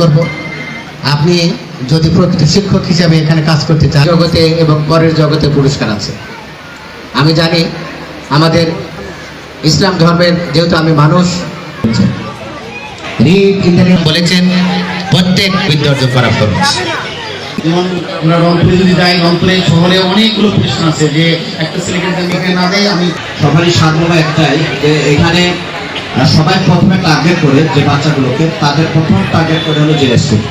করব। আপনি যদি প্রকৃত শিক্ষক হিসাবে এখানে কাজ করতে চান। জগতে এবং পরের জগতে পুরস্কার আছে। আমি জানি আমাদের ইসলাম ধর্মের যেহেতু আমি মানুষ বলেছেন প্রত্যেক বিদ্যা অর্জন করা ফরজ যেমন আমরা রংপুরে যদি যাই রংপুরে শহরে অনেকগুলো প্রশ্ন আছে যে একটা ছেলেকে না দেয় আমি সবারই সাধনা একটাই যে এখানে আর সবাই প্রথমে টার্গেট করে যে বাচ্চাগুলোকে, তাদের প্রথম টার্গেট করে হলো জেলা স্কুল।